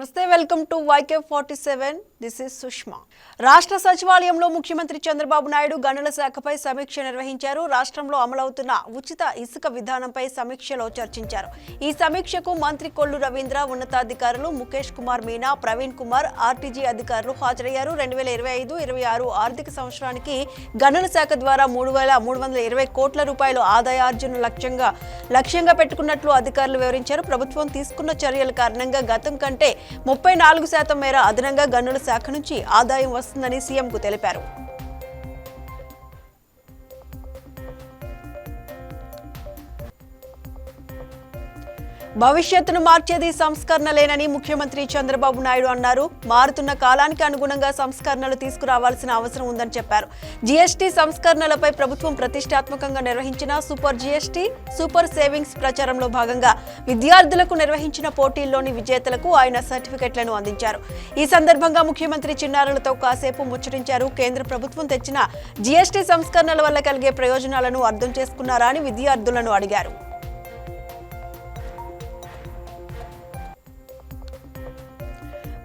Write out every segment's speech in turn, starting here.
నమస్తే welcome to YK forty seven. This is Sushma. రాష్ట్ర సచివాలయంలో ముఖ్యమంత్రి చంద్రబాబు నాయుడు గనుల శాఖపై సమీక్ష నిర్వహించారు. రాష్ట్రంలో అమలవుతున్న ఉచిత ఇసుక విధానంపై సమీక్షలో చర్చించారు. ఈ సమీక్షకు మంత్రి కొల్లు రవీంద్ర ఉన్నతాధికారులు ముఖేష్ కుమార్ మీనా ప్రవీణ్ కుమార్ ఆర్టీజీ అధికారులు హాజరయ్యారు. రెండు వేల ఇరవై ఐదు ఇరవై ఆరు ఆర్థిక సంవత్సరానికి గనుల శాఖ ద్వారా మూడు వేల మూడు వందల ఇరవై కోట్ల రూపాయలు ఆదాయార్జన లక్ష్యంగా లక్ష్యంగా పెట్టుకున్నట్లు అధికారులు వివరించారు. ప్రభుత్వం తీసుకున్న చర్యల కారణంగా గతం కంటే ముప్పై నాలుగు శాతం మేర అదనంగా గనుల శాఖ నుంచి ఆదాయం వస్తుందని సీఎంకు తెలిపారు. భవిష్యత్తును మార్చేది సంస్కరణలేనని ముఖ్యమంత్రి చంద్రబాబు నాయుడు అన్నారు. మారుతున్న కాలానికి అనుగుణంగా సంస్కరణలు తీసుకురావాల్సిన అవసరం ఉందని చెప్పారు. జీఎస్టీ సంస్కరణలపై ప్రభుత్వం ప్రతిష్టాత్మకంగా నిర్వహించిన సూపర్ జీఎస్టీ సూపర్ సేవింగ్స్ ప్రచారంలో భాగంగా విద్యార్థులకు నిర్వహించిన పోటీల్లోని విజేతలకు ఆయన సర్టిఫికెట్లను అందించారు. ఈ సందర్భంగా ముఖ్యమంత్రి చిన్నారులతో కాసేపు ముచ్చటించారు. కేంద్ర ప్రభుత్వం తెచ్చిన జీఎస్టీ సంస్కరణల వల్ల కలిగే ప్రయోజనాలను అర్థం చేసుకున్నారా అని విద్యార్థులను అడిగారు.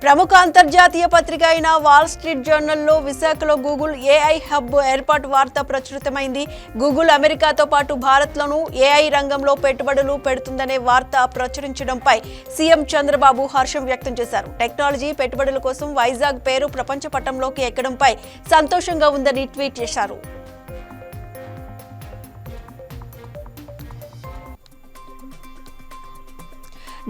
ప్రముఖ అంతర్జాతీయ పత్రిక అయిన వాల్ స్ట్రీట్ జర్నల్లో విశాఖలో గూగుల్ ఏఐ హబ్ ఏర్పాటు వార్త ప్రచురితమైంది. గూగుల్ అమెరికాతో పాటు భారత్లోనూ ఏఐ రంగంలో పెట్టుబడులు పెడుతుందనే వార్త ప్రచురించడంపై సీఎం చంద్రబాబు హర్షం వ్యక్తం చేశారు. టెక్నాలజీ పెట్టుబడుల కోసం వైజాగ్ పేరు ప్రపంచ పటంలోకి ఎక్కడంపై సంతోషంగా ఉందని ట్వీట్ చేశారు.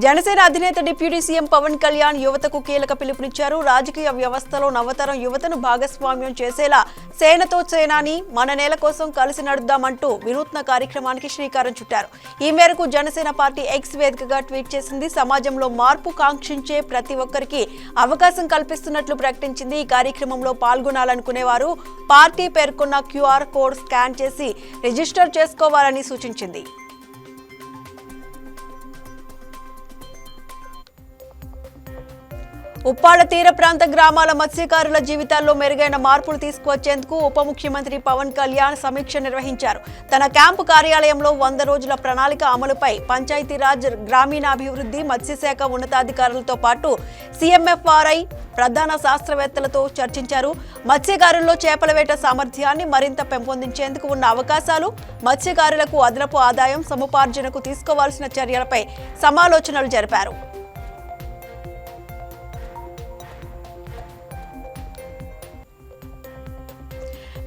జనసేన అధినేత డిప్యూటీ సీఎం పవన్ కళ్యాణ్ యువతకు కీలక పిలుపునిచ్చారు. రాజకీయ వ్యవస్థలో నవతరం యువతను భాగస్వామ్యం చేసేలా సేనతో సేనాని మన నేల కోసం కలిసి నడుద్దామంటూ వినూత్న కార్యక్రమానికి శ్రీకారం చుట్టారు. ఈ మేరకు జనసేన పార్టీ ఎక్స్ వేదికగా ట్వీట్ చేసింది. సమాజంలో మార్పు కాంక్షించే ప్రతి ఒక్కరికి అవకాశం కల్పిస్తున్నట్లు ప్రకటించింది. ఈ కార్యక్రమంలో పాల్గొనాలనుకునేవారు పార్టీ పేర్కొన్న క్యూఆర్ కోడ్ స్కాన్ చేసి రిజిస్టర్ చేసుకోవాలని సూచించింది. ఉప్పాడ తీర ప్రాంత గ్రామాల మత్స్యకారుల జీవితాల్లో మెరుగైన మార్పులు తీసుకువచ్చేందుకు ఉప ముఖ్యమంత్రి పవన్ కళ్యాణ్ సమీక్ష నిర్వహించారు. తన క్యాంపు కార్యాలయంలో వంద రోజుల ప్రణాళిక అమలుపై పంచాయతీరాజ్ గ్రామీణాభివృద్ధి మత్స్యశాఖ ఉన్నతాధికారులతో పాటు సీఎంఎఫ్ఆర్ఐ ప్రధాన శాస్త్రవేత్తలతో చర్చించారు. మత్స్యకారుల్లో చేపల వేట సామర్థ్యాన్ని మరింత పెంపొందించేందుకు ఉన్న అవకాశాలు మత్స్యకారులకు అదనపు ఆదాయం సముపార్జనకు తీసుకోవాల్సిన చర్యలపై సమాలోచనలు జరిపారు.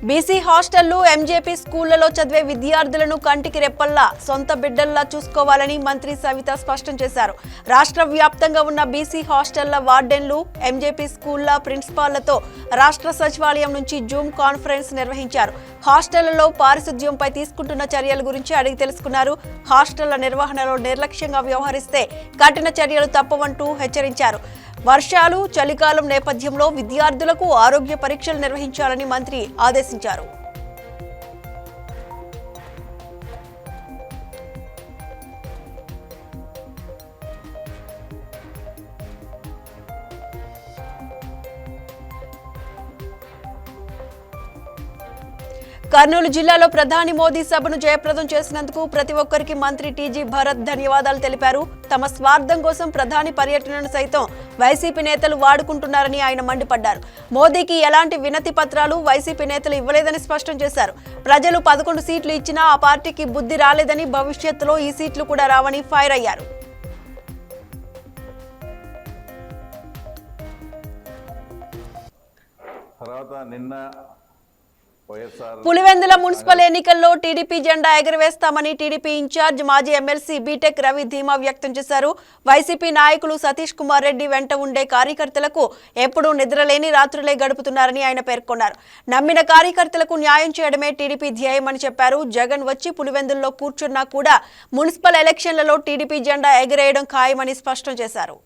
బీసీ హాస్టళ్ళు ఎంజేపీ స్కూళ్ళలో చదివే విద్యార్థులను కంటికి రెప్పల్లా సొంత బిడ్డల్లా చూసుకోవాలని మంత్రి సవిత స్పష్టం చేశారు. రాష్ట్ర వ్యాప్తంగా ఉన్న బీసీ హాస్టళ్ళ వార్డెన్లు ఎంజేపీ స్కూళ్ళ ప్రిన్సిపాళ్ళతో రాష్ట్ర సచివాలయం నుంచి జూమ్ కాన్ఫరెన్స్ నిర్వహించారు. హాస్టళ్ళలో పారిశుద్ధ్యంపై తీసుకుంటున్న చర్యల గురించి అడిగి తెలుసుకున్నారు. హాస్టళ్ళ నిర్వహణలో నిర్లక్ష్యంగా వ్యవహరిస్తే కఠిన చర్యలు తప్పవంటూ హెచ్చరించారు. వర్షాలు చలికాలం నేపథ్యంలో విద్యార్థులకు ఆరోగ్య పరీక్షలు నిర్వహించాలని మంత్రి ఆదేశించారు. కర్నూలు జిల్లాలో ప్రధాని మోదీ సభను జయప్రదం చేసినందుకు ప్రతి ఒక్కరికి మంత్రి టీజీ భరత్ ధన్యవాదాలు తెలిపారు. తమ స్వార్థం కోసం ప్రధాని పర్యటనను సైతం వైసీపీ నేతలు వాడుకుంటున్నారని ఆయన మండిపడ్డారు. మోదీకి ఎలాంటి వినతి పత్రాలు వైసీపీ నేతలు ఇవ్వలేదని స్పష్టం చేశారు. ప్రజలు పదకొండు సీట్లు ఇచ్చినా ఆ పార్టీకి బుద్ధి రాలేదని భవిష్యత్తులో ఈ సీట్లు కూడా రావని ఫైర్ అయ్యారు. తర్వాత నిన్న పులివెందుల మున్సిపల్ ఎన్నికల్లో టీడీపీ జెండా ఎగరవేస్తామని టీడీపీ ఇన్ఛార్జ్ మాజీ ఎమ్మెల్సీ బీటెక్ రవి ధీమా వ్యక్తం చేశారు. వైసీపీ నాయకులు సతీష్ కుమార్ రెడ్డి వెంట ఉండే కార్యకర్తలకు ఎప్పుడూ నిద్రలేని రాత్రులే గడుపుతున్నారని ఆయన పేర్కొన్నారు. నమ్మిన కార్యకర్తలకు న్యాయం చేయడమే టీడీపీ ధ్యేయమని చెప్పారు. జగన్ వచ్చి పులివెందుల్లో కూర్చున్నా కూడా మున్సిపల్ ఎలక్షన్లలో టీడీపీ జెండా ఎగరేయడం ఖాయమని స్పష్టం చేశారు.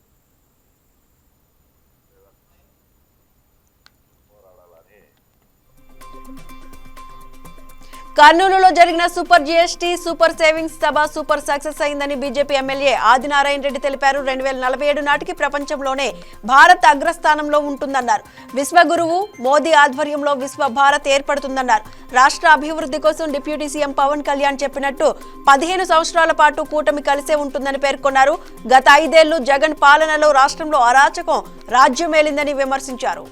కర్నూలులో జరిగిన సూపర్ జీఎస్టీ సూపర్ సేవింగ్స్ సభ సూపర్ సక్సెస్ అయిందని బీజేపీ ఎమ్మెల్యే ఆదినారాయణ రెడ్డి తెలిపారు. రెండు వేల నలభై ఏడు నాటికి ప్రపంచంలోనే భారత్ అగ్రస్థానంలో ఉంటుందన్నారు. విశ్వగురువు మోదీ ఆధ్వర్యంలో విశ్వ భారత్ ఏర్పడుతుందన్నారు. రాష్ట్ర అభివృద్ధి కోసం డిప్యూటీ సీఎం పవన్ కళ్యాణ్ చెప్పినట్టు పదిహేను సంవత్సరాల పాటు కూటమి కలిసే ఉంటుందని పేర్కొన్నారు. గత ఐదేళ్ళు జగన్ పాలనలో రాష్ట్రంలో అరాచకం రాజ్యమేలిందని విమర్శించారు.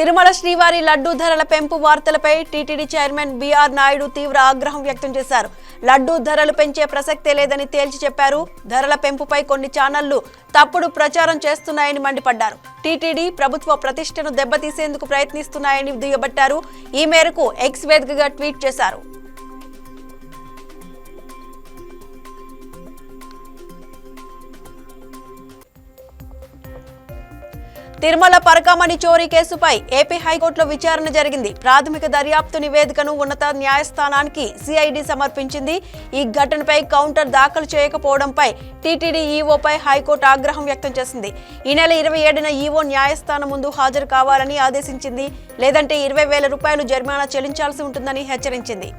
తిరుమల శ్రీవారి లడ్డూ ధరల పెంపు వార్తలపై TTD chairman B R Naidu తీవ్ర ఆగ్రహం వ్యక్తం చేశారు. లడ్డూ ధరలు పెంచే ప్రసక్తే లేదని తేల్చి చెప్పారు. ధరల పెంపుపై కొన్ని ఛానళ్ళు తప్పుడు ప్రచారం చేస్తున్నాయని మండిపడ్డారు. టీటీడీ ప్రభుత్వ ప్రతిష్టను దెబ్బతీసేందుకు ప్రయత్నిస్తున్నాయని దుయ్యబట్టారు. ఈ మేరకు ఎక్స్ వేదికగా ట్వీట్ చేశారు. తిరుమల పరకామణి చోరీ కేసుపై ఏపీ హైకోర్టులో విచారణ జరిగింది. ప్రాథమిక దర్యాప్తు నివేదికను ఉన్నత న్యాయస్థానానికి సిఐడి సమర్పించింది. ఈ ఘటనపై కౌంటర్ దాఖలు చేయకపోవడంపై టీటీడీ ఈఓపై హైకోర్టు ఆగ్రహం వ్యక్తం చేసింది. ఈ నెల ఇరవై ఏడున ఈవో న్యాయస్థానం ముందు హాజరు కావాలని ఆదేశించింది. లేదంటే ఇరవై వేల రూపాయలు జరిమానా చెల్లించాల్సి ఉంటుందని హెచ్చరించింది.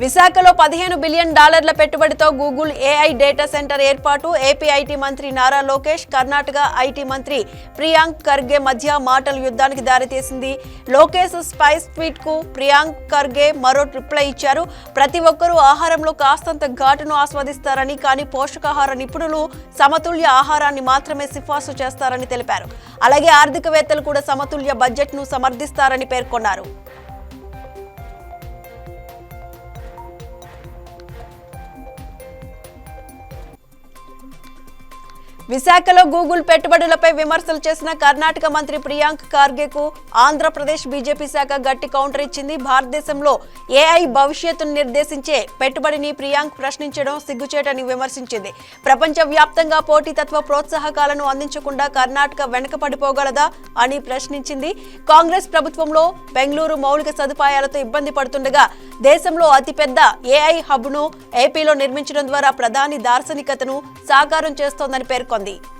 విశాఖలో పదిహేను బిలియన్ డాలర్ల పెట్టుబడితో గూగుల్ ఏఐ డేటా సెంటర్ ఏర్పాటు. ఏపీ ఐటీ మంత్రి నారా లోకేష్ కర్ణాటక ఐటీ మంత్రి ప్రియాంక్ ఖర్గే మధ్య మాటల యుద్ధానికి దారితీసింది. లోకేష్ స్పైస్ ట్వీట్కు ప్రియాంక్ ఖర్గే మరో రిప్లై ఇచ్చారు. ప్రతి ఒక్కరూ ఆహారంలో కాస్తంత ఘాటును ఆస్వాదిస్తారని కానీ పోషకాహార నిపుణులు సమతుల్య ఆహారాన్ని మాత్రమే సిఫార్సు చేస్తారని తెలిపారు. అలాగే ఆర్థికవేత్తలు కూడా సమతుల్య బడ్జెట్ను సమర్థిస్తారని పేర్కొన్నారు. విశాఖలో గూగుల్ పెట్టుబడులపై విమర్శలు చేసిన కర్ణాటక మంత్రి ప్రియాంక్ ఖార్గేకు ఆంధ్రప్రదేశ్ బీజేపీ శాఖ గట్టి కౌంటర్ ఇచ్చింది. భారతదేశంలో ఏఐ భవిష్యత్తును నిర్దేశించే పెట్టుబడిని ప్రియాంక్ ప్రశ్నించడం సిగ్గుచేటని విమర్శించింది. ప్రపంచ వ్యాప్తంగా పోటీతత్వ ప్రోత్సాహకాలను అందించకుండా కర్ణాటక వెనకపడిపోగలదా అని ప్రశ్నించింది. కాంగ్రెస్ ప్రభుత్వంలో బెంగళూరు మౌలిక సదుపాయాలతో ఇబ్బంది పడుతుండగా దేశంలో అతిపెద్ద ఏఐ హబ్ను ఏపీలో నిర్మించడం ద్వారా ప్రధాని దార్శనికతను సాకారం చేస్తోందని పేర్కొంది. పేర్కొంది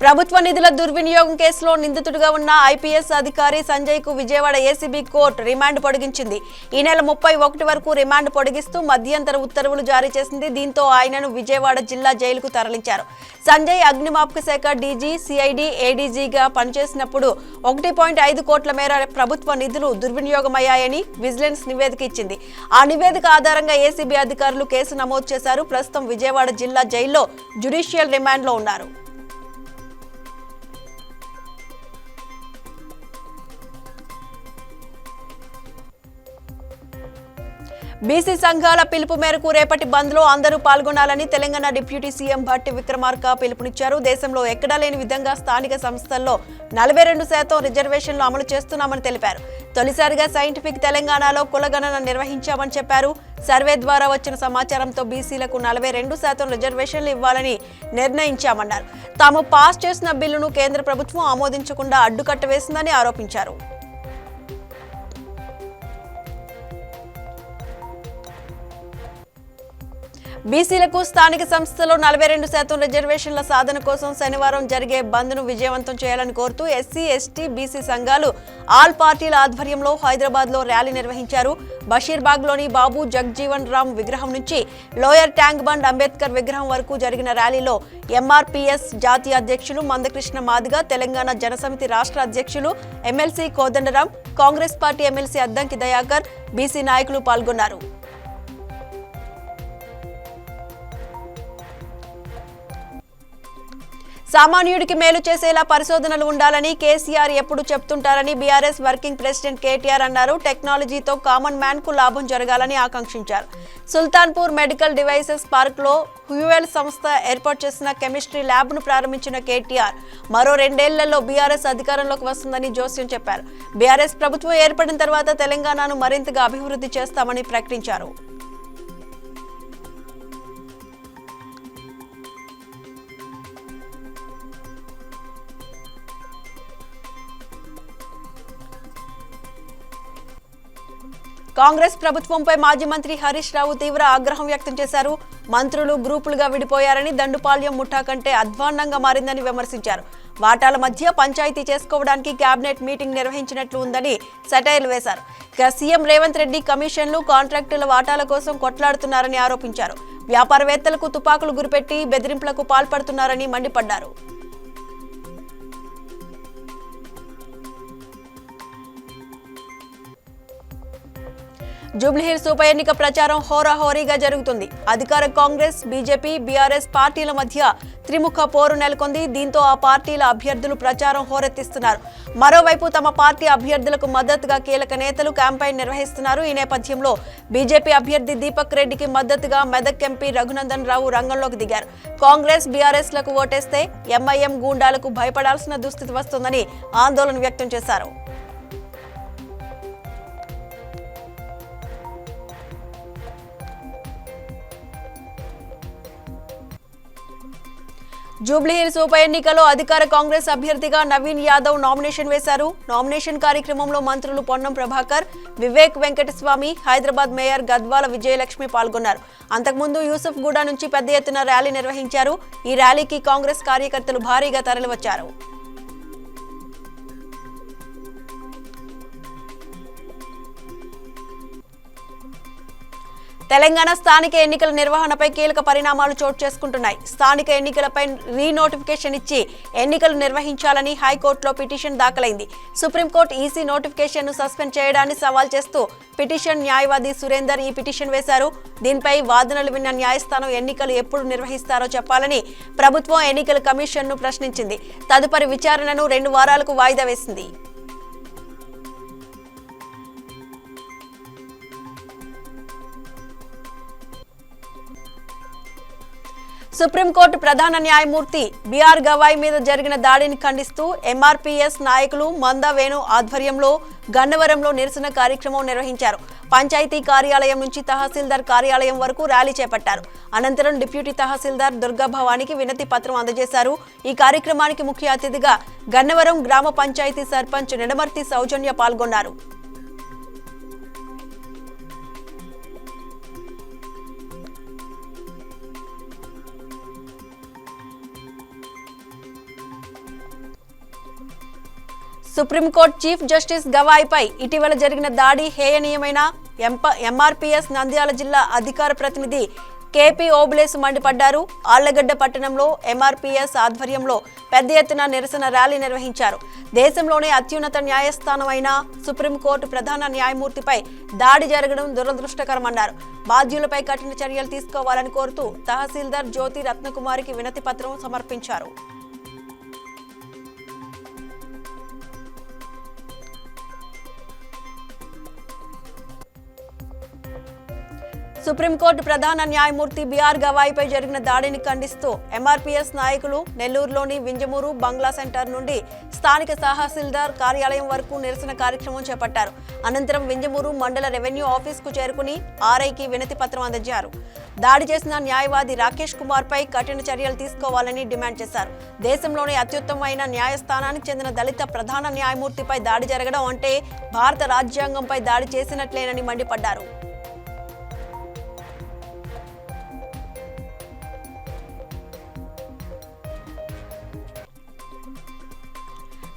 ప్రభుత్వ నిధుల దుర్వినియోగం కేసులో నిందితుడిగా ఉన్న ఐపీఎస్ అధికారి సంజయ్కు విజయవాడ ఏసీబీ కోర్టు రిమాండ్ పొడిగించింది. ఈ నెల ముప్పై ఒకటి వరకు రిమాండ్ పొడిగిస్తూ మధ్యంతర ఉత్తర్వులు జారీ చేసింది. దీంతో ఆయనను విజయవాడ జిల్లా జైలుకు తరలించారు. సంజయ్ అగ్నిమాపక శాఖ డీజీ సిఐడి ఏడీజీగా పనిచేసినప్పుడు ఒకటి పాయింట్ ఐదు కోట్ల మేర ప్రభుత్వ నిధులు దుర్వినియోగమయ్యాయని విజిలెన్స్ నివేదిక ఇచ్చింది. ఆ నివేదిక ఆధారంగా ఏసీబీ అధికారులు కేసు నమోదు చేశారు. ప్రస్తుతం విజయవాడ జిల్లా జైల్లో జ్యుడిషియల్ రిమాండ్లో ఉన్నారు. బీసీ సంఘాల పిలుపు మేరకు రేపటి బంద్లో అందరూ పాల్గొనాలని తెలంగాణ డిప్యూటీ సీఎం భట్టి విక్రమార్క పిలుపునిచ్చారు. దేశంలో ఎక్కడా లేని విధంగా స్థానిక సంస్థల్లో నలభై రెండు శాతం రిజర్వేషన్లు అమలు చేస్తున్నామని తెలిపారు. తొలిసారిగా సైంటిఫిక్ తెలంగాణలో కులగణన నిర్వహించామని చెప్పారు. సర్వే ద్వారా వచ్చిన సమాచారంతో బీసీలకు నలభై రెండు శాతం రిజర్వేషన్లు ఇవ్వాలని నిర్ణయించామన్నారు. తాము పాస్ చేసిన బిల్లును కేంద్ర ప్రభుత్వం ఆమోదించకుండా అడ్డుకట్ట వేసిందని ఆరోపించారు. బీసీలకు స్థానిక సంస్థలో నలభై రెండు శాతం రిజర్వేషన్ల సాధన కోసం శనివారం జరిగే బంద్ను విజయవంతం చేయాలని కోరుతూ ఎస్సీ ఎస్టీ బీసీ సంఘాలు ఆల్ పార్టీల ఆధ్వర్యంలో హైదరాబాద్లో ర్యాలీ నిర్వహించారు. బషీర్బాగ్లోని బాబు జగ్జీవన్ రామ్ విగ్రహం నుంచి లోయర్ ట్యాంక్ బండ్ అంబేద్కర్ విగ్రహం వరకు జరిగిన ర్యాలీలో ఎంఆర్పీఎస్ జాతీయ అధ్యక్షులు మందకృష్ణ మాదిగ తెలంగాణ జనసమితి రాష్ట్ర అధ్యక్షులు MLC Kodandaram Congress party MLC Addanki Dayakar BC నాయకులు పాల్గొన్నారు. సామాన్యుడికి మేలు చేసేలా పరిశోధనలు ఉండాలని కేసీఆర్ ఎప్పుడు చెప్తుంటారని బీఆర్ఎస్ వర్కింగ్ ప్రెసిడెంట్ కేటీఆర్ అన్నారు. టెక్నాలజీతో కామన్ మ్యాన్కు లాభం జరగాలని ఆకాంక్షించారు. సుల్తాన్పూర్ మెడికల్ డివైసెస్ పార్క్లో హ్యూవెల్ సంస్థ ఏర్పాటు చేసిన కెమిస్ట్రీ ల్యాబ్ను ప్రారంభించిన కేటీఆర్ మరో రెండేళ్ళలో బీఆర్ఎస్ అధికారంలోకి వస్తుందని జోస్యం చెప్పారు. బీఆర్ఎస్ ప్రభుత్వం ఏర్పడిన తర్వాత తెలంగాణను మరింతగా అభివృద్ధి చేస్తామని ప్రకటించారు. కాంగ్రెస్ ప్రభుత్వంపై మాజీ మంత్రి హరీష్ రావు తీవ్ర ఆగ్రహం వ్యక్తం చేశారు. మంత్రులు గ్రూపులుగా విడిపోయారని దండుపాల్యం ముఠా కంటే అధ్వాన్నంగా మారిందని విమర్శించారు. వాటాల మధ్య పంచాయతీ చేసుకోవడానికి కేబినెట్ మీటింగ్ నిర్వహించినట్లు ఉందని సెటైర్లు వేశారు. ఇక సీఎం రేవంత్ రెడ్డి కమిషన్లు కాంట్రాక్టుల వాటాల కోసం కొట్లాడుతున్నారని ఆరోపించారు. వ్యాపారవేత్తలకు తుపాకులు గురిపెట్టి బెదిరింపులకు పాల్పడుతున్నారని మండిపడ్డారు. జూబ్లీహిల్స్ ఉప ఎన్నిక ప్రచారం హోరాహోరీగా జరుగుతుంది. అధికార కాంగ్రెస్ బీజేపీ బీఆర్ఎస్ పార్టీల మధ్య త్రిముఖ పోరు నెలకొంది. దీంతో ఆ పార్టీల అభ్యర్థులు ప్రచారం హోరెత్తిస్తున్నారు. మరోవైపు తమ పార్టీ అభ్యర్థులకు మద్దతుగా కీలక నేతలు క్యాంపెయిన్ నిర్వహిస్తున్నారు. ఈ నేపథ్యంలో బీజేపీ అభ్యర్థి దీపక్ రెడ్డికి మద్దతుగా మెదక్ ఎంపీ రఘునందన్ రావు రంగంలోకి దిగారు. కాంగ్రెస్ బీఆర్ఎస్లకు ఓటేస్తే ఎంఐఎం గూండాలకు భయపడాల్సిన దుస్థితి వస్తుందని ఆందోళన వ్యక్తం చేశారు. జూబ్లీహిల్స్ ఉప ఎన్నికలో అధికార కాంగ్రెస్ అభ్యర్థిగా నవీన్ యాదవ్ నామినేషన్ వేశారు. నామినేషన్ కార్యక్రమంలో మంత్రులు పొన్నం ప్రభాకర్ వివేక్ వెంకటస్వామి హైదరాబాద్ మేయర్ గద్వాల విజయలక్ష్మి పాల్గొన్నారు. అంతకుముందు యూసుఫ్ గూడ నుంచి పెద్ద ఎత్తున ర్యాలీ నిర్వహించారు. ఈ ర్యాలీకి కాంగ్రెస్ కార్యకర్తలు భారీగా తరలివచ్చారు. తెలంగాణ స్థానిక ఎన్నికల నిర్వహణపై కీలక పరిణామాలు చోటు చేసుకుంటున్నాయి. స్థానిక ఎన్నికలపై రీనోటిఫికేషన్ ఇచ్చి ఎన్నికలు నిర్వహించాలని హైకోర్టులో పిటిషన్ దాఖలైంది. సుప్రీంకోర్టు ఈసీ నోటిఫికేషన్ను సస్పెండ్ చేయడాన్ని సవాల్ చేస్తూ పిటిషన్ న్యాయవాది సురేందర్ ఈ పిటిషన్ వేశారు. దీనిపై వాదనలు విన్న న్యాయస్థానం ఎన్నికలు ఎప్పుడు నిర్వహిస్తారో చెప్పాలని ప్రభుత్వం ఎన్నికల కమిషన్ను ప్రశ్నించింది. తదుపరి విచారణను రెండు వారాలకు వాయిదా వేసింది. సుప్రీంకోర్టు ప్రధాన న్యాయమూర్తి బీఆర్ గవాయ్ మీద జరిగిన దాడిని ఖండిస్తూ ఎంఆర్పీఎస్ నాయకులు మంద వేణు ఆధ్వర్యంలో గన్నవరంలో నిరసన కార్యక్రమం నిర్వహించారు. పంచాయతీ కార్యాలయం నుంచి తహసీల్దార్ కార్యాలయం వరకు ర్యాలీ చేపట్టారు. అనంతరం డిప్యూటీ తహసీల్దార్ దుర్గాభవానికి వినతి పత్రం అందజేశారు. ఈ కార్యక్రమానికి ముఖ్య అతిథిగా గన్నవరం గ్రామ పంచాయతీ సర్పంచ్ నిడమర్తి సౌజన్య పాల్గొన్నారు. సుప్రీంకోర్టు చీఫ్ జస్టిస్ గవాయ్పై ఇటీవల జరిగిన దాడి హేయనీయమైన ఎంప ఎంఆర్పీఎస్ నంద్యాల జిల్లా అధికార ప్రతినిధి కేపీ ఓబులేస్ మండిపడ్డారు. ఆళ్ళగడ్డ పట్టణంలో ఎంఆర్పీఎస్ ఆధ్వర్యంలో పెద్ద ఎత్తున నిరసన ర్యాలీ నిర్వహించారు. దేశంలోనే అత్యున్నత న్యాయస్థానం అయిన సుప్రీంకోర్టు ప్రధాన న్యాయమూర్తిపై దాడి జరగడం దురదృష్టకరమన్నారు. బాధ్యులపై కఠిన చర్యలు తీసుకోవాలని కోరుతూ తహసీల్దార్ జ్యోతి రత్నకుమారికి వినతి పత్రం సమర్పించారు. సుప్రీంకోర్టు ప్రధాన న్యాయమూర్తి బీఆర్ గవాయిపై జరిగిన దాడిని ఖండిస్తూ ఎంఆర్పీఎస్ నాయకులు నెల్లూరులోని వింజమూరు బంగ్లా సెంటర్ నుండి స్థానిక తహసీల్దార్ కార్యాలయం వరకు నిరసన కార్యక్రమం చేపట్టారు. అనంతరం వింజమూరు మండల రెవెన్యూ ఆఫీస్కు చేరుకుని ఆర్ఐకి వినతి పత్రం అందజేశారు. దాడి చేసిన న్యాయవాది రాకేష్ కుమార్పై కఠిన చర్యలు తీసుకోవాలని డిమాండ్ చేశారు. దేశంలోనే అత్యుత్తమైన న్యాయస్థానానికి చెందిన దళిత ప్రధాన న్యాయమూర్తిపై దాడి జరగడం అంటే భారత రాజ్యాంగంపై దాడి చేసినట్లేనని మండిపడ్డారు.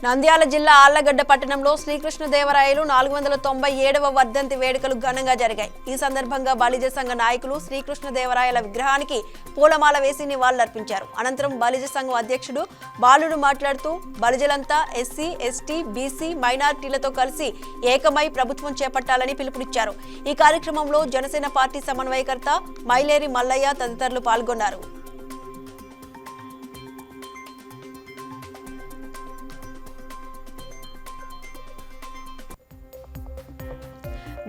నంద్యాల జిల్లా ఆళ్ళగడ్డ పట్టణంలో శ్రీకృష్ణదేవరాయలు నాలుగు వందల తొంభై ఏడవ వర్ధంతి వేడుకలు ఘనంగా జరిగాయి. ఈ సందర్భంగా బలిజ సంఘ నాయకులు శ్రీకృష్ణదేవరాయల విగ్రహానికి పూలమాల వేసి నివాళులర్పించారు. అనంతరం బలిజ సంఘం అధ్యక్షుడు బాలుడు మాట్లాడుతూ బలిజలంతా ఎస్సీ ఎస్టీ బీసీ మైనార్టీలతో కలిసి ఏకమై ప్రభుత్వం చేపట్టాలని పిలుపునిచ్చారు. ఈ కార్యక్రమంలో జనసేన పార్టీ సమన్వయకర్త మైలేరి మల్లయ్య తదితరులు పాల్గొన్నారు.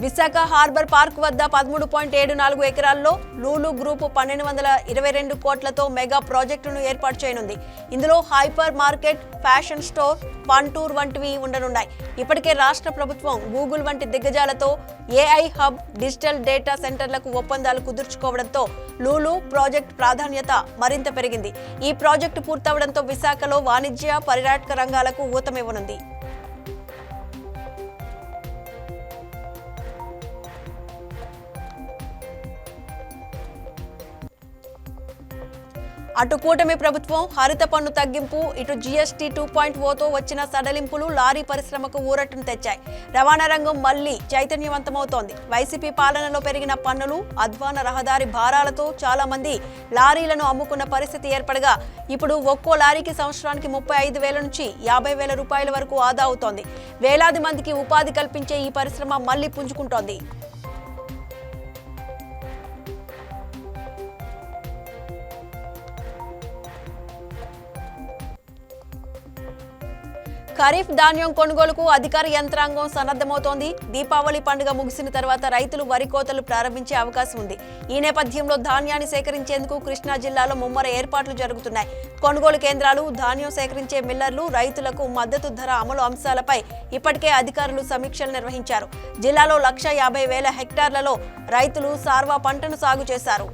విశాఖ హార్బర్ పార్క్ వద్ద పదమూడు పాయింట్ ఏడు నాలుగు ఎకరాల్లో లూలు గ్రూపు పన్నెండు వందల ఇరవై రెండు కోట్లతో మెగా ప్రాజెక్టును ఏర్పాటు చేయనుంది. ఇందులో హైపర్ మార్కెట్ ఫ్యాషన్ స్టోర్ పాన్ టూర్ వంటివి ఉండనున్నాయి. ఇప్పటికే రాష్ట్ర ప్రభుత్వం గూగుల్ వంటి దిగ్గజాలతో ఏఐ హబ్ డిజిటల్ డేటా సెంటర్లకు ఒప్పందాలు కుదుర్చుకోవడంతో లూలు ప్రాజెక్ట్ ప్రాధాన్యత మరింత పెరిగింది. ఈ ప్రాజెక్టు పూర్తవడంతో విశాఖలో వాణిజ్య పర్యాటక రంగాలకు ఊతమివ్వనుంది. అటు కూటమి ప్రభుత్వం హరిత పన్ను తగ్గింపు ఇటు జీఎస్టీ టూ పాయింట్ ఓతో వచ్చిన సడలింపులు లారీ పరిశ్రమకు ఊరటను తెచ్చాయి. రవాణా రంగం మళ్ళీ చైతన్యవంతమవుతోంది. వైసీపీ పాలనలో పెరిగిన పన్నులు అధ్వాన రహదారి భారాలతో చాలా మంది లారీలను అమ్ముకున్న పరిస్థితి ఏర్పడగా ఇప్పుడు ఒక్కో లారీకి సంవత్సరానికి ముప్పై ఐదు వేల నుంచి యాభై వేల రూపాయల వరకు ఆదా అవుతోంది. వేలాది మందికి ఉపాధి కల్పించే ఈ పరిశ్రమ మళ్ళీ పుంజుకుంటోంది. ఖరీఫ్ ధాన్యం కొనుగోలుకు అధికార యంత్రాంగం సన్నద్ధమవుతోంది. దీపావళి పండుగ ముగిసిన తర్వాత రైతులు వరి కోతలు ప్రారంభించే అవకాశం ఉంది. ఈ నేపథ్యంలో ధాన్యాన్ని సేకరించేందుకు కృష్ణా జిల్లాలో ముమ్మర ఏర్పాట్లు జరుగుతున్నాయి. కొనుగోలు కేంద్రాలు ధాన్యం సేకరించే మిల్లర్లు రైతులకు మద్దతు ధర అమలు అంశాలపై ఇప్పటికే అధికారులు సమీక్షలు నిర్వహించారు. జిల్లాలో లక్ష యాభై వేల హెక్టార్లలో రైతులు సార్వా పంటను సాగు చేశారు.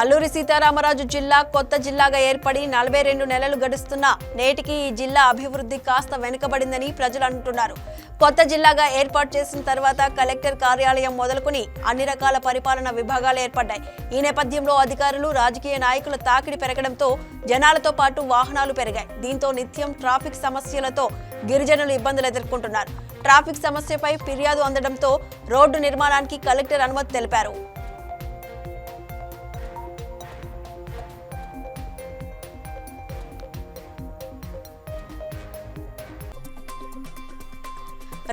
అల్లూరి సీతారామరాజు జిల్లా కొత్త జిల్లాగా ఏర్పడి నలభై రెండు నెలలు గడుస్తున్నా నేటికి ఈ జిల్లా అభివృద్ధి కాస్త వెనుకబడిందని ప్రజలు అంటున్నారు. కొత్త జిల్లాగా ఏర్పాటు చేసిన తర్వాత కలెక్టర్ కార్యాలయం మొదలుకుని అన్ని రకాల పరిపాలన విభాగాలు ఏర్పడ్డాయి. ఈ నేపథ్యంలో అధికారులు రాజకీయ నాయకుల తాకిడి పెరగడంతో జనాలతో పాటు వాహనాలు పెరిగాయి. దీంతో నిత్యం ట్రాఫిక్ సమస్యలతో గిరిజనులు ఇబ్బందులు ఎదుర్కొంటున్నారు. ట్రాఫిక్ సమస్యపై ఫిర్యాదు అందడంతో రోడ్డు నిర్మాణానికి కలెక్టర్ అనుమతి తెలిపారు.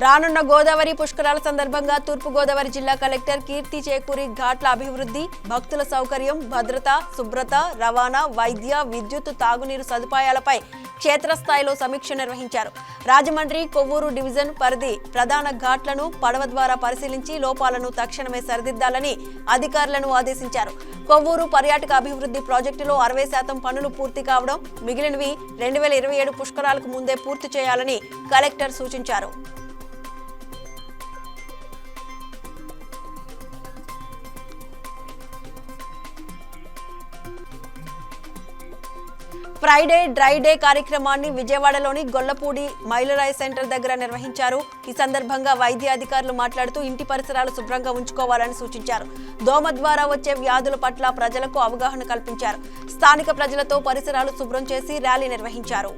రానున్న గోదావరి పుష్కరాల సందర్భంగా తూర్పు గోదావరి జిల్లా కలెక్టర్ కీర్తి చేకూరి ఘాట్ల అభివృద్ధి భక్తుల సౌకర్యం భద్రత శుభ్రత రవాణా వైద్య విద్యుత్ తాగునీరు సదుపాయాలపై క్షేత్రస్థాయిలో సమీక్ష నిర్వహించారు. రాజమండ్రి కొవ్వూరు డివిజన్ పరిధి ప్రధాన ఘాట్లను పడవ ద్వారా పరిశీలించి లోపాలను తక్షణమే సరిదిద్దాలని అధికారులను ఆదేశించారు. కొవ్వూరు పర్యాటక అభివృద్ధి ప్రాజెక్టులో అరవై శాతం పనులు పూర్తి కావడం మిగిలినవి రెండు వేల ఇరవై ఏడు పుష్కరాలకు ముందే పూర్తి చేయాలని కలెక్టర్ సూచించారు. ఫ్రైడే డ్రై డే కార్యక్రమాన్ని విజయవాడలోని గొల్లపూడి మైలరాయ్ సెంటర్ దగ్గర నిర్వహించారు. ఈ సందర్భంగా వైద్య అధికారులు మాట్లాడుతూ ఇంటి పరిసరాలు శుభ్రంగా ఉంచుకోవాలని సూచించారు. దోమ ద్వారా వచ్చే వ్యాధుల పట్ల ప్రజలకు అవగాహన కల్పించారు. స్థానిక ప్రజలతో పరిసరాలు శుభ్రం చేసి ర్యాలీ నిర్వహించారు.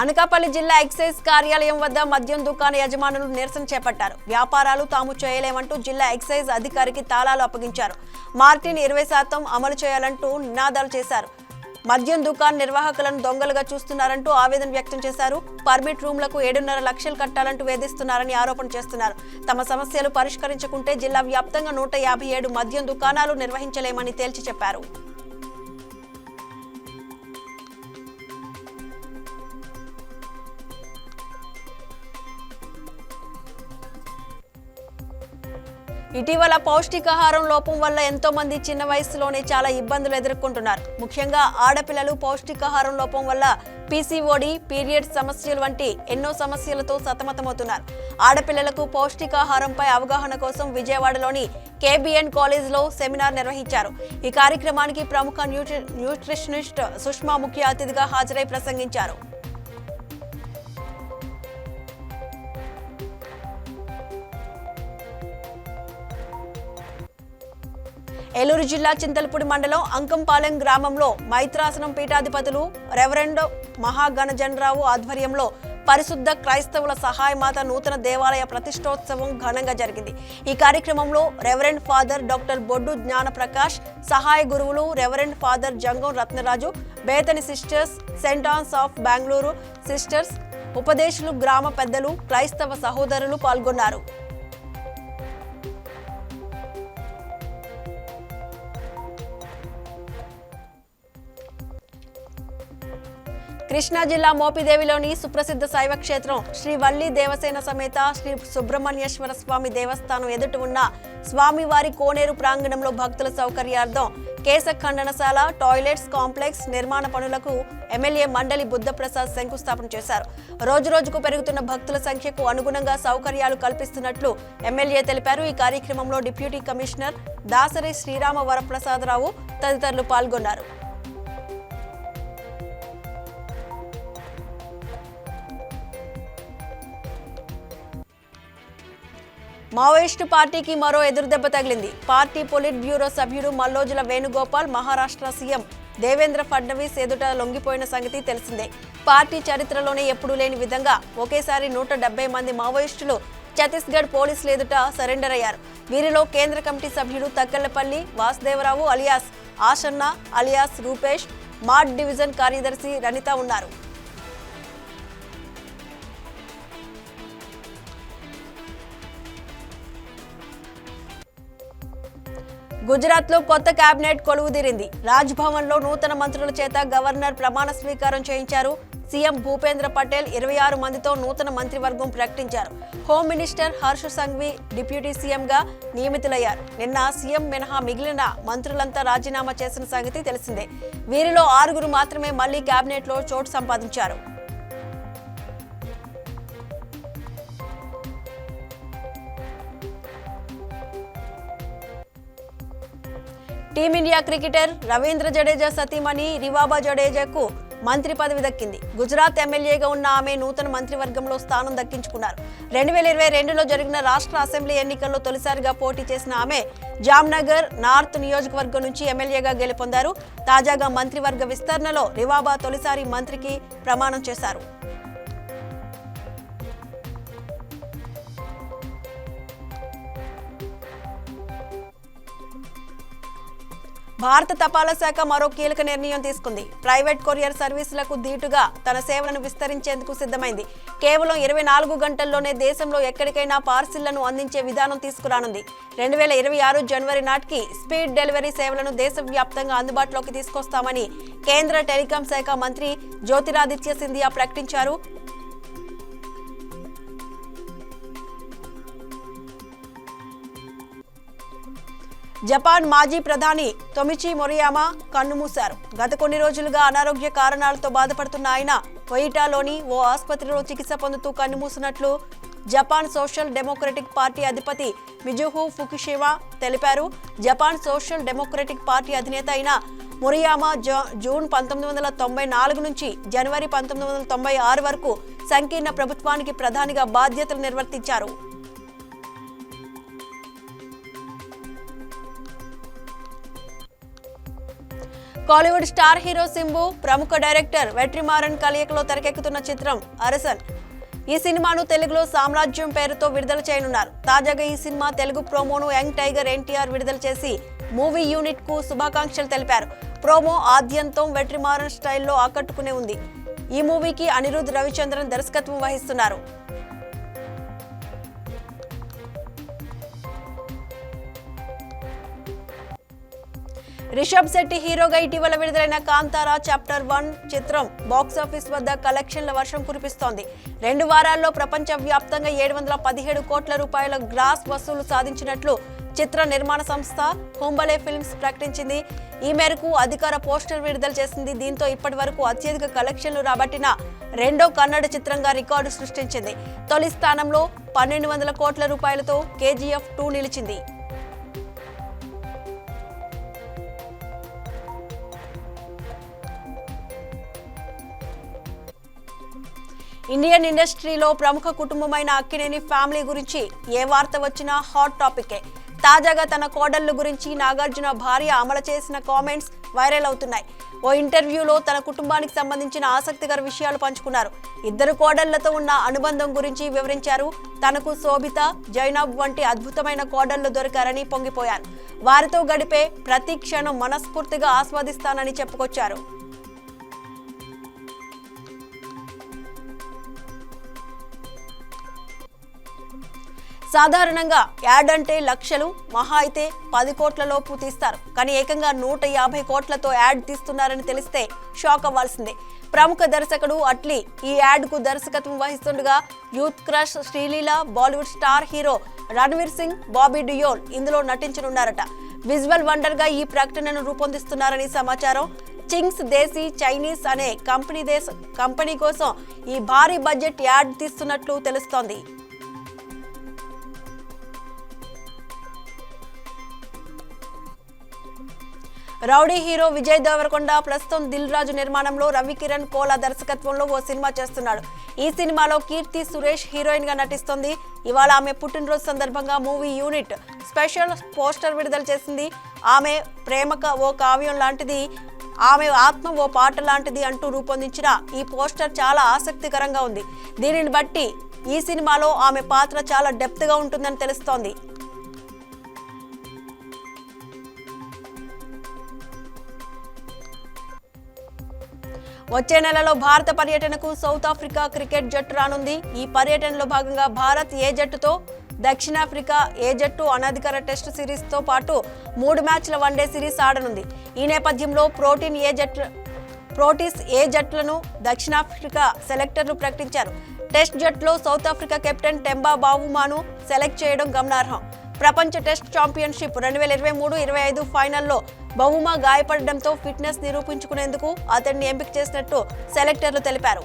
అనకాపల్లి జిల్లా ఎక్సైజ్ కార్యాలయం వద్ద మద్యం దుకాణ యజమానులు నిరసన చేపట్టారు. వ్యాపారాలు తాము చేయలేమంటూ జిల్లా ఎక్సైజ్ అధికారికి తాళాలు అప్పగించారు. మార్టిన్ ఇరవై శాతం అమలు చేయాలంటూ నినాదాలు చేశారు. మద్యం దుకాణ్ నిర్వాహకులను దొంగలుగా చూస్తున్నారంటూ ఆవేదన వ్యక్తం చేశారు. పర్మిట్ రూమ్లకు ఏడున్నర లక్షలు కట్టాలంటూ వేధిస్తున్నారని ఆరోపణ చేస్తున్నారు. తమ సమస్యలు పరిష్కరించకుంటే జిల్లా వ్యాప్తంగా నూట యాభై ఏడు మద్యం దుకాణాలు నిర్వహించలేమని తేల్చి చెప్పారు. ఇటీవల పౌష్టికాహారం లోపం వల్ల ఎంతో మంది చిన్న వయసులోనే చాలా ఇబ్బందులు ఎదుర్కొంటున్నారు. ముఖ్యంగా ఆడపిల్లలు పౌష్టికాహారం లోపం వల్ల పీసీఓడి పీరియడ్స్ సమస్యలు వంటి ఎన్నో సమస్యలతో సతమతమవుతున్నారు. ఆడపిల్లలకు పౌష్టికాహారంపై అవగాహన కోసం విజయవాడలోని కేబిఎన్ కాలేజ్లో సెమినార్ నిర్వహించారు. ఈ కార్యక్రమానికి ప్రముఖ న్యూట్రి న్యూట్రిషనిస్ట్ సుష్మా ముఖ్య అతిథిగా హాజరై ప్రసంగించారు. ఏలూరు జిల్లా చింతలపూడి మండలం అంకంపాలెం గ్రామంలో మైత్రాసనం పీఠాధిపతులు రెవరెండ్ మహాగణజనరావు ఆధ్వర్యంలో పరిశుద్ధ క్రైస్తవుల సహాయమాత నూతన దేవాలయ ప్రతిష్టోత్సవం ఘనంగా జరిగింది. ఈ కార్యక్రమంలో reverend father doctor Boddu Gnanaprakash సహాయ గురువులు reverend father Jangam Ratnaraju Bethany sisters St Ann's of Bengaluru sisters ఉపదేశులు గ్రామ పెద్దలు క్రైస్తవ సహోదరులు పాల్గొన్నారు. కృష్ణా జిల్లా మోపిదేవిలోని సుప్రసిద్ధ శైవ క్షేత్రం శ్రీ వల్లి దేవసేన సమేత శ్రీ సుబ్రహ్మణ్యేశ్వర స్వామి దేవస్థానం ఎదుట ఉన్న స్వామివారి కోనేరు ప్రాంగణంలో భక్తుల సౌకర్యార్థం కేశ ఖండనశాల టాయిలెట్స్ కాంప్లెక్స్ నిర్మాణ పనులకు ఎమ్మెల్యే మండలి బుద్ధప్రసాద్ శంకుస్థాపన చేశారు. రోజు రోజుకు పెరుగుతున్న భక్తుల సంఖ్యకు అనుగుణంగా సౌకర్యాలు కల్పిస్తున్నట్లు ఎమ్మెల్యే తెలిపారు. ఈ కార్యక్రమంలో డిప్యూటీ కమిషనర్ దాసరి శ్రీరామ వరప్రసాదరావు తదితరులు పాల్గొన్నారు. మావోయిస్టు పార్టీకి మరో ఎదురుదెబ్బ తగిలింది. పార్టీ పొలిట్ బ్యూరో సభ్యుడు మల్లోజుల వేణుగోపాల్ మహారాష్ట్ర సీఎం దేవేంద్ర ఫడ్నవీస్ ఎదుట లొంగిపోయిన సంగతి తెలిసిందే. పార్టీ చరిత్రలోనే ఎప్పుడూ లేని విధంగా ఒకేసారి నూట డెబ్బై మంది మావోయిస్టులు ఛత్తీస్గఢ్ పోలీసులు ఎదుట సరెండర్ అయ్యారు. వీరిలో కేంద్ర కమిటీ సభ్యుడు Takkallapalli Vasudevarao alias Ashanna alias Rupesh Maad division కార్యదర్శి రనిత ఉన్నారు. గుజరాత్లో కొత్త కేబినెట్ కొలువుదీరింది. రాజ్భవన్లో లో నూతన మంత్రుల చేత గవర్నర్ ప్రమాణ స్వీకారం చేయించారు. సీఎం భూపేంద్ర పటేల్ ఇరవై ఆరు మందితో నూతన మంత్రివర్గం ప్రకటించారు. Home minister Harsh Sanghavi deputy సీఎంగా నియమితులయ్యారు. నిన్న సీఎం మినహా మిగిలిన మంత్రులంతా రాజీనామా చేసిన సంగతి తెలిసిందే. వీరిలో ఆరుగురు మాత్రమే మళ్ళీ కేబినెట్లో చోటు సంపాదించారు. టీమిండియా క్రికెటర్ రవీంద్ర జడేజా సతీమణి రివాబా జడేజాకు మంత్రి పదవి దక్కింది. గుజరాత్ ఎమ్మెల్యేగా ఉన్న ఆమె నూతన మంత్రివర్గంలో స్థానం దక్కించుకున్నారు. రెండు వేల ఇరవై రెండులో జరిగిన రాష్ట్ర అసెంబ్లీ ఎన్నికల్లో తొలిసారిగా పోటీ చేసిన ఆమె జామ్నగర్ నార్త్ నియోజకవర్గం నుంచి ఎమ్మెల్యేగా గెలుపొందారు. తాజాగా మంత్రివర్గ విస్తరణలో రివాబా తొలిసారి మంత్రికి ప్రమాణం చేశారు. భారత తపాలా శాఖ మరో కీలక నిర్ణయం తీసుకుంది. ప్రైవేట్ కొరియర్ సర్వీసులకు ధీటుగా తన సేవలను విస్తరించేందుకు సిద్ధమైంది. కేవలం ఇరవై నాలుగు గంటల్లోనే దేశంలో ఎక్కడికైనా పార్సిళ్ళను అందించే విధానం తీసుకురానుంది. రెండు వేల ఇరవై ఆరు జనవరి నాటికి స్పీడ్ డెలివరీ సేవలను దేశవ్యాప్తంగా అందుబాటులోకి తీసుకొస్తామని కేంద్ర టెలికాం శాఖ మంత్రి జ్యోతిరాదిత్య సింధియా ప్రకటించారు. జపాన్ మాజీ ప్రధాని తొమిచి మొరియామా కన్నుమూశారు. గత కొన్ని రోజులుగా అనారోగ్య కారణాలతో బాధపడుతున్న ఆయన ఒయిటాలోని ఓ ఆసుపత్రిలో చికిత్స పొందుతూ కన్నుమూసినట్లు జపాన్ సోషల్ డెమోక్రటిక్ పార్టీ అధిపతి మిజుహు ఫుకుషివా తెలిపారు. జపాన్ సోషల్ డెమోక్రటిక్ పార్టీ అధినేత అయిన మొరియామా జూన్ పంతొమ్మిది వందల తొంభై నాలుగు నుంచి జనవరి పంతొమ్మిది వందల తొంభై ఆరు వరకు సంకీర్ణ ప్రభుత్వానికి ప్రధానిగా బాధ్యతలు నిర్వర్తించారు. కాలీవుడ్ స్టార్ హీరో సింబు ప్రముఖ డైరెక్టర్ వెట్రిమారన్ కలయికలో తెరకెక్కుతున్న చిత్రం అరసన్ ఈ సినిమాను తెలుగులో సామ్రాజ్యం పేరుతో విడుదల చేయనున్నారు. తాజాగా ఈ సినిమా తెలుగు ప్రోమోను యంగ్ టైగర్ ఎన్టీఆర్ విడుదల చేసి మూవీ యూనిట్కు శుభాకాంక్షలు తెలిపారు. ప్రోమో ఆద్యంతం వెట్రిమారన్ స్టైల్లో ఆకట్టుకునే ఉంది. ఈ మూవీకి అనిరుద్ రవిచంద్రన్ దర్శకత్వం వహిస్తున్నారు. రిషబ్ శెట్టి హీరోగా ఇటీవల విడుదలైన కాంతారా చాప్టర్ వన్ చిత్రం బాక్సాఫీస్ వద్ద కలెక్షన్ల వర్షం కురిపిస్తోంది. రెండు వారాల్లో ప్రపంచ వ్యాప్తంగా ఏడు వందల పదిహేడు కోట్ల రూపాయల గ్రాస్ వసూలు సాధించినట్లు చిత్ర నిర్మాణ సంస్థ హోంబలే ఫిల్మ్స్ ప్రకటించింది. ఈ మేరకు అధికార పోస్టర్ విడుదల చేసింది. దీంతో ఇప్పటి వరకు అత్యధిక కలెక్షన్లు రాబట్టిన రెండో కన్నడ చిత్రంగా రికార్డు సృష్టించింది. తొలి స్థానంలో పన్నెండు వందల కోట్ల రూపాయలతో కేజీఎఫ్ టూ నిలిచింది. ఇండియన్ ఇండస్ట్రీలో ప్రముఖ కుటుంబమైన అక్కినేని ఫ్యామిలీ గురించి ఏ వార్త వచ్చినా హాట్ టాపికే. తాజాగా తన కోడళ్ళు గురించి నాగార్జున భార్య అమలు చేసిన కామెంట్స్ వైరల్ అవుతున్నాయి. ఓ ఇంటర్వ్యూలో తన కుటుంబానికి సంబంధించిన ఆసక్తికర విషయాలు పంచుకున్నారు. ఇద్దరు కోడళ్ళతో ఉన్న అనుబంధం గురించి వివరించారు. తనకు శోభిత జైనాబ్ వంటి అద్భుతమైన కోడళ్ళు దొరికారని పొంగిపోయారు. వారితో గడిపే ప్రతి క్షణం మనస్ఫూర్తిగా ఆస్వాదిస్తానని చెప్పుకొచ్చారు. సాధారణంగా యాడ్ అంటే లక్షలు మహా అయితే పది కోట్ల లోపు తీస్తారు. కానీ ఏకంగా నూట యాభై కోట్లతో యాడ్ తీస్తున్నారని తెలిస్తే షాక్ అవ్వాల్సిందే. ప్రముఖ దర్శకుడు అట్లీ ఈ యాడ్కు దర్శకత్వం వహిస్తుండగా youth crush Sreeleela Bollywood star hero Ranveer Singh Bobby Deol ఇందులో నటించనున్నారట. విజువల్ వండర్గా ఈ ప్రకటనను రూపొందిస్తున్నారని సమాచారం. చింగ్స్ దేశీ చైనీస్ అనే కంపెనీ దేశ కంపెనీ కోసం ఈ భారీ బడ్జెట్ యాడ్ తీస్తున్నట్లు తెలుస్తోంది. రౌడీ హీరో విజయ్ దేవరకొండ ప్రస్తుతం దిల్ రాజు నిర్మాణంలో రవికిరణ్ కోలా దర్శకత్వంలో ఓ సినిమా చేస్తున్నాడు. ఈ సినిమాలో కీర్తి సురేష్ హీరోయిన్గా నటిస్తోంది. ఇవాళ ఆమె పుట్టినరోజు సందర్భంగా మూవీ యూనిట్ స్పెషల్ పోస్టర్ విడుదల చేసింది. ఆమె ప్రేమక ఓ కావ్యం లాంటిది ఆమె ఆత్మ ఓ పాట లాంటిది అంటూ రూపొందించిన ఈ పోస్టర్ చాలా ఆసక్తికరంగా ఉంది. దీనిని బట్టి ఈ సినిమాలో ఆమె పాత్ర చాలా డెప్త్గా ఉంటుందని తెలుస్తోంది. వచ్చే నెలలో భారత పర్యటనకు సౌత్ ఆఫ్రికా క్రికెట్ జట్టు రానుంది. ఈ పర్యటనలో భాగంగా భారత్ ఏ జట్టుతో దక్షిణాఫ్రికా ఏ జట్టు అనధికార టెస్ట్ సిరీస్తో పాటు మూడు మ్యాచ్ల వన్డే సిరీస్ ఆడనుంది. ఈ నేపథ్యంలో ప్రోటీన్ ఏ జట్టు ప్రోటీస్ ఏ జట్లను దక్షిణాఫ్రికా సెలెక్టర్లు ప్రకటించారు. టెస్ట్ జట్టులో సౌత్ ఆఫ్రికా కెప్టెన్ టెంబా బావుమాను సెలెక్ట్ చేయడం గమనార్హం. ప్రపంచ టెస్ట్ ఛాంపియన్షిప్ రెండు వేల ఇరవై మూడు ఇరవై ఐదు ఫైనల్లో బహుమా గాయపడడంతో ఫిట్నెస్ నిరూపించుకునేందుకు అతన్ని ఎంపిక చేసినట్టు సెలెక్టర్లు తెలిపారు.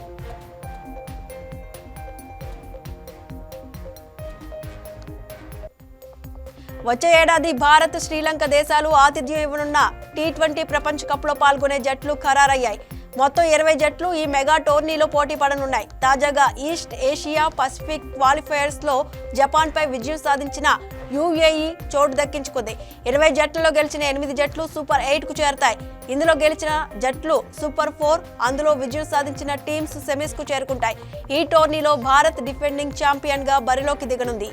వచ్చే ఏడాది భారత్ శ్రీలంక దేశాలు ఆతిథ్యం ఇవ్వనున్న టీ ట్వంటీ ప్రపంచ కప్లో పాల్గొనే జట్లు ఖరారయ్యాయి. మొత్తం ఇరవై జట్లు ఈ మెగా టోర్నీలో పోటీ పడనున్నాయి. తాజాగా ఈస్ట్ ఏషియా పసిఫిక్ క్వాలిఫైయర్స్లో జపాన్పై విజయం సాధించిన యుఏఈ చోటు దక్కించుకుంది. ఇరవై జట్లలో గెలిచిన ఎనిమిది జట్లు సూపర్ ఎయిట్కు చేరతాయి. ఇందులో గెలిచిన జట్లు సూపర్ ఫోర్ అందులో విజయం సాధించిన టీమ్స్ సెమీస్కు చేరుకుంటాయి. ఈ టోర్నీలో భారత్ డిఫెండింగ్ ఛాంపియన్గా బరిలోకి దిగనుంది.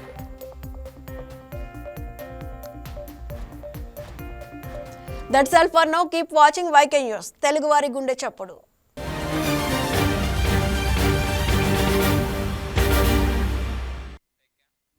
That's all for now. Keep watching YK news. తెలుగువారి గుండె చప్పుడు.